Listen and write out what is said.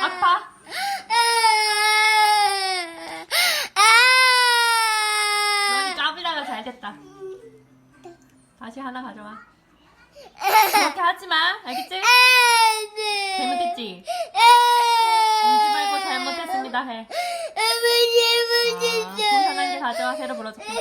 아파. 넌 까불다가 잘겠다. 다시 하나 가져와. 그렇게 하지 마. 알겠지? 잘못했지? 울지 말고 잘못했습니다 해. 아, 돈 하나님 가져와. 새로 불어줄게.